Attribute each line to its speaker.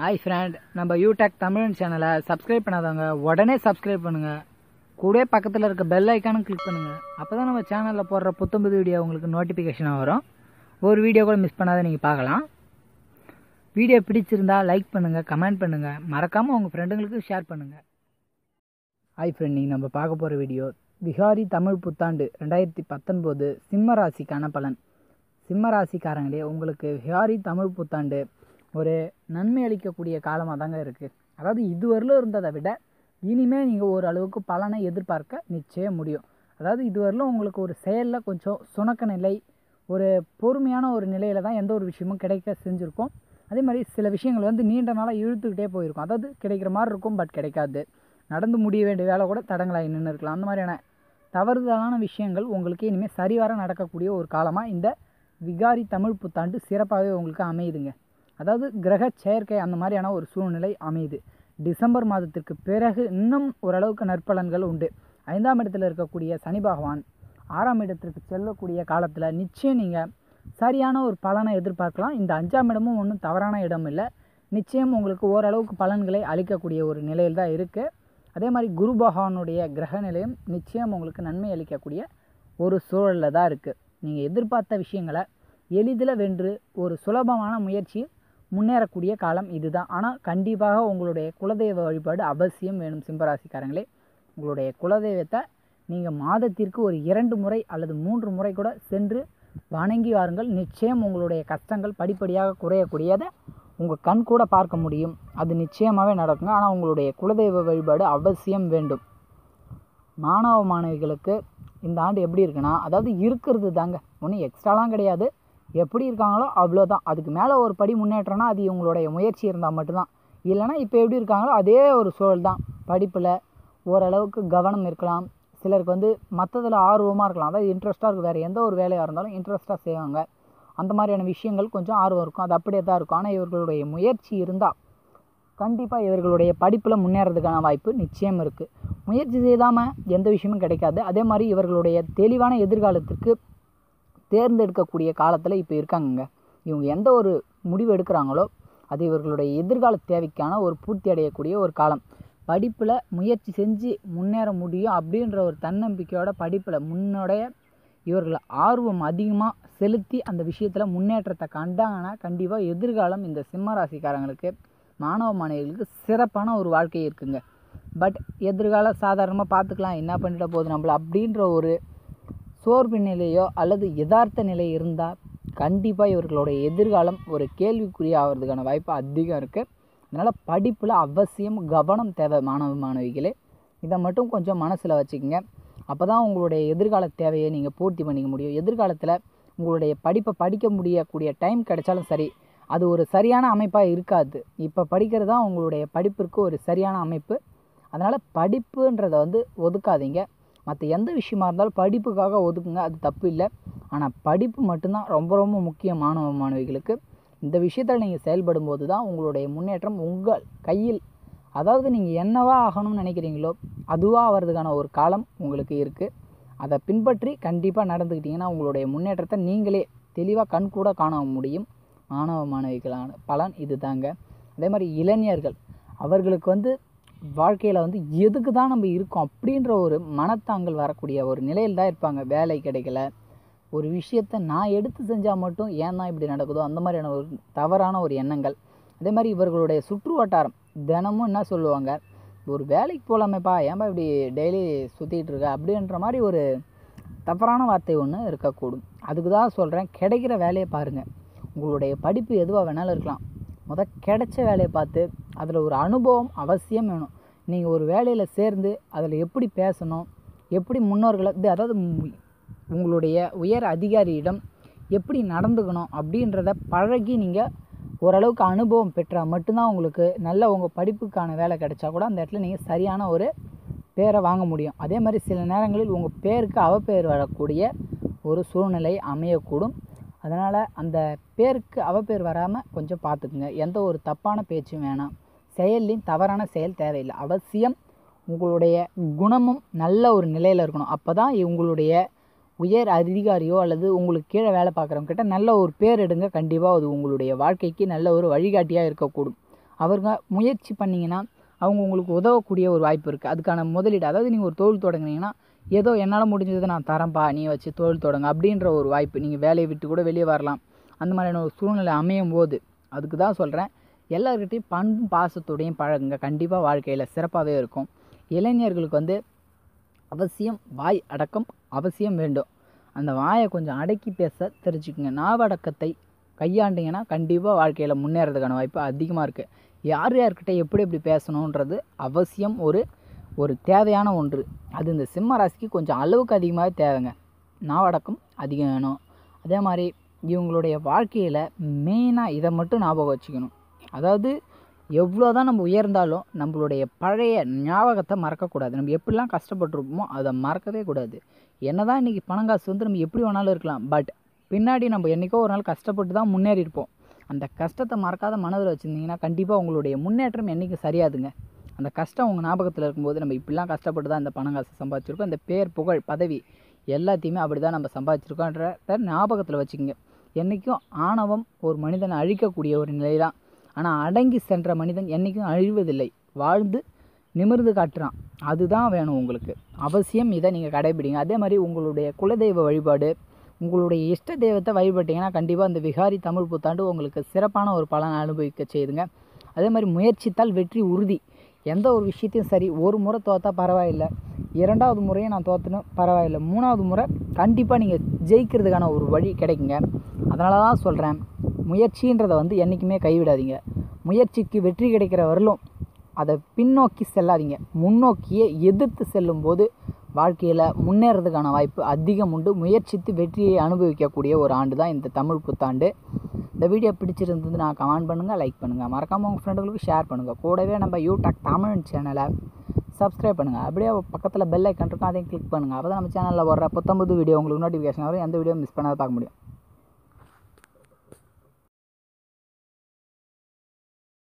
Speaker 1: Hi friend நம்ம யூடெக் தமிழ் சேனலை subscribe பண்ணாதவங்க உடனே சப்ஸ்கிரைப் பண்ணுங்கள் கூட பக்கத்தில் இருக்க பெல் ஐக்கானும் கிளிக் பண்ணுங்கள் அப்போ தான் நம்ம சேனலில் போடுற புத்தம்புது வீடியோ உங்களுக்கு நோட்டிஃபிகேஷனாக வரும். ஒரு வீடியோ கூட மிஸ் பண்ணாத நீங்கள் பார்க்கலாம். வீடியோ பிடிச்சிருந்தா லைக் பண்ணுங்கள் கமெண்ட் பண்ணுங்கள் மறக்காமல் உங்கள் ஃப்ரெண்டுங்களுக்கு ஷேர் பண்ணுங்கள் ஹாய் ஃப்ரெண்ட் நீங்கள் நம்ம பார்க்க போகிற வீடியோ விகாரி தமிழ் புத்தாண்டு ரெண்டாயிரத்தி பத்தொன்பது சிம்ம ராசிக்கான பலன். சிம்ம ராசிக்காரங்களே உங்களுக்கு விகாரி தமிழ் புத்தாண்டு ஒரு நன்மை அளிக்கக்கூடிய காலமாக தாங்க இருக்குது அதாவது இதுவரையிலும் இருந்ததை விட இனிமேல் நீங்கள் ஓரளவுக்கு பலனை எதிர்பார்க்க நிச்சயம் முடியும். அதாவது இதுவரையிலும் உங்களுக்கு ஒரு செயலில் கொஞ்சம் சுணக்க நிலை ஒரு பொறுமையான ஒரு நிலையில் தான் எந்த ஒரு விஷயமும் கிடைக்க செஞ்சுருக்கோம். அதே மாதிரி சில விஷயங்கள் வந்து நீண்ட நாளாக இழுத்துக்கிட்டே போயிருக்கும். அதாவது கிடைக்கிற மாதிரி இருக்கும் பட் கிடைக்காது. நடந்து முடிய வேண்டிய வேலை கூட தடங்களாகி நின்று இருக்கலாம். அந்த மாதிரியான தவறுதலான விஷயங்கள் உங்களுக்கு இனிமேல் சரிவர நடக்கக்கூடிய ஒரு காலமாக இந்த விகாரி தமிழ் புத்தாண்டு சிறப்பாகவே உங்களுக்கு அமையுதுங்க. அதாவது கிரக செயற்கை அந்த மாதிரியான ஒரு சூழ்நிலை அமையுது. டிசம்பர் மாதத்திற்கு பிறகு இன்னும் ஓரளவுக்கு நற்பலன்கள் உண்டு. ஐந்தாம் இடத்தில் இருக்கக்கூடிய சனி பகவான் ஆறாம் இடத்திற்கு செல்லக்கூடிய காலத்தில் நிச்சயம் நீங்கள் சரியான ஒரு பலனை எதிர்பார்க்கலாம். இந்த அஞ்சாம் இடமும் ஒன்றும் தவறான இடம் இல்லை. நிச்சயம் உங்களுக்கு ஓரளவுக்கு பலன்களை அளிக்கக்கூடிய ஒரு நிலையில் தான் இருக்குது அதே மாதிரி குரு பகவானுடைய கிரக நிலையம் நிச்சயம் உங்களுக்கு நன்மை அளிக்கக்கூடிய ஒரு சூழலில் தான் இருக்குது நீங்கள் எதிர்பார்த்த விஷயங்களை எளிதில் வென்று ஒரு சுலபமான முயற்சியில் முன்னேறக்கூடிய காலம் இதுதான். ஆனால் கண்டிப்பாக உங்களுடைய குலதெய்வ வழிபாடு அவசியம் வேணும் சிம்பராசிக்காரங்களே உங்களுடைய குலதெய்வத்தை நீங்கள் மாதத்திற்கு ஒரு இரண்டு முறை அல்லது மூன்று முறை கூட சென்று வணங்கி வாருங்கள். நிச்சயம் உங்களுடைய கஷ்டங்கள் படிப்படியாக குறையக்கூடியதை உங்கள் கண் கூட பார்க்க முடியும். அது நிச்சயமாகவே நடக்குங்க. ஆனால் உங்களுடைய குலதெய்வ வழிபாடு அவசியம் வேண்டும். மாணவ மாணவிகளுக்கு இந்த ஆண்டு எப்படி இருக்குன்னா அதாவது இருக்கிறது தாங்க. ஒன்றும் எக்ஸ்ட்ராலாம் கிடையாது. எப்படி இருக்காங்களோ அவ்வளோதான் அதுக்கு மேலே ஒரு படி முன்னேற்றம்னா அது இவங்களுடைய முயற்சி இருந்தால் மட்டும்தான். இல்லைனா இப்போ எப்படி இருக்காங்களோ அதே ஒரு சூழல் தான். படிப்பில் ஓரளவுக்கு கவனம் இருக்கலாம். சிலருக்கு வந்து மற்றதில் ஆர்வமாக இருக்கலாம். அதாவது இன்ட்ரெஸ்ட்டாக இருக்கும். வேறு எந்த ஒரு வேலையாக இருந்தாலும் இன்ட்ரெஸ்ட்டாக செய்வாங்க. அந்த மாதிரியான விஷயங்கள் கொஞ்சம் ஆர்வம் இருக்கும். அது அப்படியே தான் இருக்கும். ஆனால் இவர்களுடைய முயற்சி இருந்தால் கண்டிப்பாக இவர்களுடைய படிப்பில் முன்னேறதுக்கான வாய்ப்பு நிச்சயம் இருக்குது முயற்சி செய்தாமல் எந்த விஷயமும் கிடைக்காது. அதே மாதிரி இவர்களுடைய தெளிவான எதிர்காலத்திற்கு தேர்ந்தெடுக்கக்கூடிய காலத்தில் இப்போ இருக்காங்கங்க. இவங்க எந்த ஒரு முடிவு எடுக்கிறாங்களோ அது இவர்களுடைய எதிர்கால தேவைக்கான ஒரு பூர்த்தி அடையக்கூடிய ஒரு காலம். படிப்பில் முயற்சி செஞ்சு முன்னேற முடியும் அப்படின்ற ஒரு தன்னம்பிக்கையோட படிப்பில் முன்னோடைய இவர்கள் ஆர்வம் அதிகமாக செலுத்தி அந்த விஷயத்தில் முன்னேற்றத்தை கண்டாங்கன்னா கண்டிப்பாக எதிர்காலம் இந்த சிம்ம ராசிக்காரங்களுக்கு மாணவ மாணவிகளுக்கு சிறப்பான ஒரு வாழ்க்கை இருக்குங்க. பட் எதிர்காலம் சாதாரணமாக பார்த்துக்கலாம் என்ன பண்ணிட்ட போகுது நம்மள அப்படின்ற ஒரு சோர்வு நிலையோ அல்லது யதார்த்த நிலை இருந்தால் கண்டிப்பாக இவர்களுடைய எதிர்காலம் ஒரு கேள்விக்குறி ஆகிறதுக்கான வாய்ப்பு அதிகம் இருக்குது அதனால் படிப்பில் அவசியம் கவனம் தேவை மாணவ மாணவிகளே. இதை மட்டும் கொஞ்சம் மனசில் வச்சுக்கோங்க. அப்போ தான் உங்களுடைய எதிர்கால தேவையை நீங்கள் பூர்த்தி பண்ணிக்க முடியும். எதிர்காலத்தில் உங்களுடைய படிப்பை படிக்க முடியக்கூடிய டைம் கிடைச்சாலும் சரி அது ஒரு சரியான அமைப்பாக இருக்காது. இப்போ படிக்கிறது தான் உங்களுடைய படிப்பிற்கு ஒரு சரியான அமைப்பு. அதனால் படிப்புன்றதை வந்து ஒதுக்காதீங்க. மற்ற எந்த விஷயமா இருந்தாலும் படிப்புக்காக ஒதுக்குங்க அது தப்பு இல்லை. ஆனால் படிப்பு மட்டும்தான் ரொம்ப ரொம்ப முக்கியம் மாணவ மாணவிகளுக்கு. இந்த விஷயத்தில் நீங்கள் செயல்படும் போது தான் உங்களுடைய முன்னேற்றம் உங்கள் கையில். அதாவது நீங்கள் என்னவா ஆகணும்னு நினைக்கிறீங்களோ அதுவாக ஆகிறதுக்கான ஒரு காலம் உங்களுக்கு இருக்குது அதை பின்பற்றி கண்டிப்பாக நடந்துக்கிட்டிங்கன்னா உங்களுடைய முன்னேற்றத்தை நீங்களே தெளிவாக கண் கூட காண முடியும். மாணவ மாணவிகளான பலன் இது தாங்க அதே மாதிரி இளைஞர்கள் அவர்களுக்கு வந்து வாழ்க்கையில் வந்து எதுக்கு தான் நம்ம இருக்கோம் அப்படின்ற ஒரு மனத்தாங்கல் வரக்கூடிய ஒரு நிலையில் தான் இருப்பாங்க வேலை கிடைக்கல. ஒரு விஷயத்தை நான் எடுத்து செஞ்சால் மட்டும் ஏன் தான் இப்படி நடக்குதோ அந்த மாதிரியான ஒரு தவறான ஒரு எண்ணங்கள். அதே மாதிரி இவர்களுடைய சுற்று வட்டாரம் தினமும் என்ன சொல்லுவாங்க? ஒரு வேலைக்கு போகலாமேப்பா ஏன்பா இப்படி டெய்லி சுற்றிட்டு இருக்க? அப்படின்ற மாதிரி ஒரு தவறான வார்த்தை ஒன்று இருக்கக்கூடும். அதுக்கு தான் சொல்கிறேன் கிடைக்கிற வேலையை பாருங்கள் உங்களுடைய படிப்பு எதுவாக வேணாலும் இருக்கலாம். முத கிடைச்ச வேலையை பார்த்து அதில் ஒரு அனுபவம் அவசியம் வேணும். நீங்கள் ஒரு வேலையில் சேர்ந்து அதில் எப்படி பேசணும் எப்படி முன்னோர்களை இது அதாவது உங்களுடைய உயர் அதிகாரியிடம் எப்படி நடந்துக்கணும் அப்படின்றத பழகி நீங்கள் ஓரளவுக்கு அனுபவம் பெற்றால் மட்டும்தான் உங்களுக்கு நல்ல உங்கள் படிப்புக்கான வேலை கிடைச்சா கூட அந்த இடத்துல நீங்கள் சரியான ஒரு பேரை வாங்க முடியும். அதே மாதிரி சில நேரங்களில் உங்கள் பேருக்கு அவப்பெயர் வரக்கூடிய ஒரு சூழ்நிலை அமையக்கூடும். அதனால் அந்த பேருக்கு அவப்பேர் வராமல் கொஞ்சம் பார்த்துக்குங்க. எந்த ஒரு தப்பான பேச்சும் வேணாம். செயல்லையும் தவறான செயல் தேவையில்லை. அவசியம் உங்களுடைய குணமும் நல்ல ஒரு நிலையில் இருக்கணும். அப்போ தான் உங்களுடைய உயர் அதிகாரியோ அல்லது உங்களுக்கு கீழே வேலை பார்க்குறவங்க கிட்ட நல்ல ஒரு பேர் எடுங்க. கண்டிப்பாக அது உங்களுடைய வாழ்க்கைக்கு நல்ல ஒரு வழிகாட்டியாக இருக்கக்கூடும். அவருங்க முயற்சி பண்ணிங்கன்னா அவங்க உங்களுக்கு உதவக்கூடிய ஒரு வாய்ப்பு இருக்குது அதுக்கான முதலீடு அதாவது நீங்கள் ஒரு தொழில் தொடங்குனீங்கன்னா ஏதோ என்னால் முடிஞ்சதை நான் தரேன்ப்பா நீ வச்சு தொழில் தொடங்க அப்படின்ற ஒரு வாய்ப்பு. நீங்கள் வேலையை விட்டு கூட வெளியே வரலாம். அந்த மாதிரியான ஒரு சூழ்நிலை அமையும் போது அதுக்கு தான் சொல்கிறேன் எல்லாருக்கிட்டையும் பண்பும் பாசத்தோடையும் பழகுங்க. கண்டிப்பாக வாழ்க்கையில் சிறப்பாகவே இருக்கும். இளைஞர்களுக்கு வந்து அவசியம் வாய் அடக்கம் அவசியம் வேண்டும். அந்த வாயை கொஞ்சம் அடக்கி பேச தெரிஞ்சுக்குங்க. நாவடக்கத்தை கையாண்டிங்கன்னா கண்டிப்பாக வாழ்க்கையில் முன்னேறதுக்கான வாய்ப்பு அதிகமாக இருக்குது யார் யார்கிட்ட எப்படி எப்படி பேசணுன்றது அவசியம் ஒரு ஒரு தேவையான ஒன்று. அது இந்த சிம்ம ராசிக்கு கொஞ்சம் அளவுக்கு அதிகமாகவே தேவைங்க. நாவடக்கம் அதிகம் வேணும் அதே மாதிரி இவங்களுடைய வாழ்க்கையில் மெயினாக இதை மட்டும் ஞாபகம் வச்சுக்கணும். அதாவது எவ்வளோ தான் நம்ம உயர்ந்தாலும் நம்மளுடைய பழைய ஞாபகத்தை மறக்கக்கூடாது. நம்ம எப்படிலாம் கஷ்டப்பட்டுருப்போமோ அதை மறக்கவே கூடாது. என்ன தான் இன்றைக்கி பணம் காசு வந்து நம்ம எப்படி வேணாலும் இருக்கலாம். பட் பின்னாடி நம்ம என்றைக்கோ ஒரு நாள் கஷ்டப்பட்டு தான் முன்னேறி இருப்போம் அந்த கஷ்டத்தை மறக்காத மனதில் வச்சுருந்தீங்கன்னா கண்டிப்பாக உங்களுடைய முன்னேற்றம் என்றைக்கும் சரியாதுங்க. அந்த கஷ்டம் உங்கள் ஞாபகத்தில் இருக்கும்போது நம்ம இப்படிலாம் கஷ்டப்பட்டு தான் இந்த பணம் காசு சம்பாதிச்சிருக்கோம். இந்த பேர் புகழ் பதவி எல்லாத்தையுமே அப்படி தான் நம்ம சம்பாதிச்சிருக்கோன்றத ஞாபகத்தில் வச்சுக்கோங்க. என்றைக்கும் ஆணவம் ஒரு மனிதனை அழிக்கக்கூடிய ஒரு நிலை தான் ஆனால் அடங்கி சென்ற மனிதன் என்றைக்கும் அழிவதில்லை. வாழ்ந்து நிமிர்ந்து காட்டுறான். அதுதான் வேணும் உங்களுக்கு. அவசியம் இதை நீங்கள் கடைபிடிங்க. அதே மாதிரி உங்களுடைய குலதெய்வ வழிபாடு உங்களுடைய இஷ்ட தெய்வத்தை வழிபட்டிங்கன்னா கண்டிப்பாக இந்த விகாரி தமிழ் புத்தாண்டு உங்களுக்கு சிறப்பான ஒரு பலனை அனுபவிக்க செய்யுதுங்க அதே மாதிரி முயற்சித்தால் வெற்றி உறுதி. எந்த ஒரு விஷயத்தையும் சரி ஒரு முறை தோற்றா பரவாயில்லை. இரண்டாவது முறையும் நான் தோத்தனும் பரவாயில்லை. மூணாவது முறை கண்டிப்பாக நீங்கள் ஜெயிக்கிறதுக்கான ஒரு வழி கிடைக்குங்க. அதனால தான் சொல்கிறேன் முயற்சின்றதை வந்து என்றைக்குமே கைவிடாதீங்க. முயற்சிக்கு வெற்றி கிடைக்கிற வரலும் அதை பின்னோக்கி செல்லாதீங்க. முன்னோக்கியே எதிர்த்து செல்லும்போது வாழ்க்கையில் முன்னேறதுக்கான வாய்ப்பு அதிகம் உண்டு. முயற்சித்து வெற்றியை அனுபவிக்கக்கூடிய ஒரு ஆண்டு தான் இந்த தமிழ் புத்தாண்டு. இந்த வீடியோ பிடிச்சிருந்தது நான் கமெண்ட் பண்ணுங்கள் லைக் பண்ணுங்கள் மறக்காமல் உங்கள் ஃப்ரெண்டுகளுக்கு ஷேர் பண்ணுங்கள் கூடவே நம்ம யூடியூப் தமிழ் சேனலை சப்ஸ்கிரைப் பண்ணுங்கள் அப்படியே பக்கத்தில் பெல் ஐக்கன் இருக்கும் அதையும் கிளிக் பண்ணுங்கள் அப்போ தான் நம்ம சேனலில் வர புத்தம்புது வீடியோ உங்களுக்கு நோட்டிஃபிகேஷன் வரும். எந்த வீடியோ மிஸ் பண்ணாத பார்க்க முடியும்.